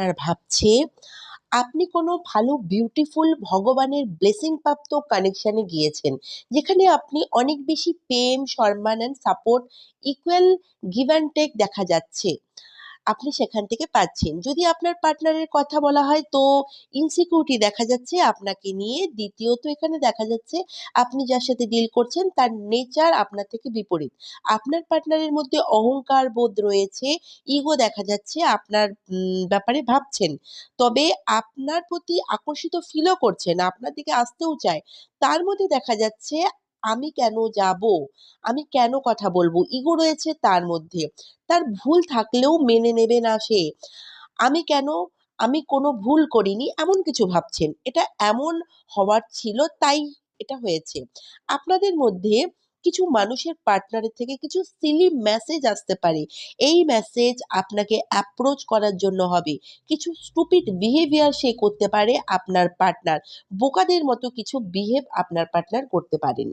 Partner ভাবছে, আপনি কোনো ভালো বিউটিফুল ভগবানের ব্লেসিং প্রাপ্ত কানেকশানে গিয়েছেন, যেখানে আপনি অনেক বেশি প্রেম, সম্মান and support equal give and take দেখা যাচ্ছে। আপনি সেখান থেকে পাচ্ছেন। যদি আপনার পার্টনারের কথা বলা হয়, তো ইনসিকিউরিটি দেখা যাচ্ছে আপনাকে নিয়ে। দ্বিতীয়ত এখানে দেখা যাচ্ছে আপনি যার সাথে ডিল করছেন, তার নেচার আপনার থেকে বিপরীত। আপনার পার্টনারের মধ্যে অহংকার বোধ রয়েছে, ইগো দেখা যাচ্ছে আপনার ব্যাপারে ভাবছেন। তবে আপনার প্রতি আকর্ষিত ফিলও করছেন, আপনার দিকে আসতেও চায়। তার মধ্যে দেখা যাচ্ছে আমি কেন যাব? আমি কেন কথা বলব? ইগো রয়েছে তার মধ্যে। তার ভুল থাকলেও মেনে নেবে না সে। আমি কেন? আমি কোনো ভুল করিনি, এমন কিছু ভাবছেন। এটা এমন হওয়ার ছিল, তাই এটা হয়েছে। আপনাদের মধ্যে কিছু মানুষের পার্টনারের থেকে কিছু সিলি মেসেজ আসতে পারে। এই মেসেজ আপনাকে অ্যাপ্রোচ করার জন্য হবে। কিছু স্টুপিড বিহেভিয়ার সে করতে পারে আপনার পার্টনার বোকাদের মতো কিছু বিহেভ আপনার পার্টনার করতে পারেন।